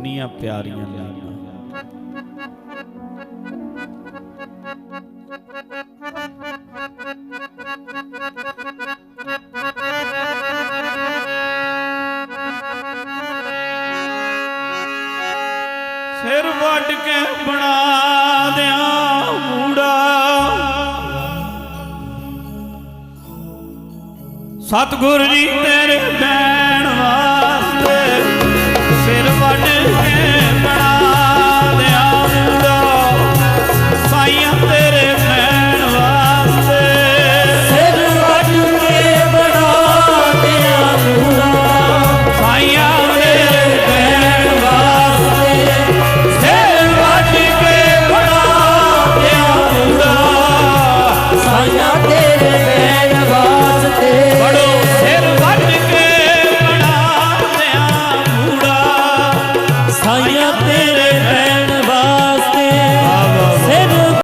ਕਿੰਨੀਆਂ ਪਿਆਰੀਆਂ ਲਾਈਨਾਂ ਸਿਰ ਵੱਢ ਕੇ ਬਣਾ ਦਿਆਂ ਮੂੜਾ। ਸਤਗੁਰ ਜੀ ਤੇਰੇ तेरे है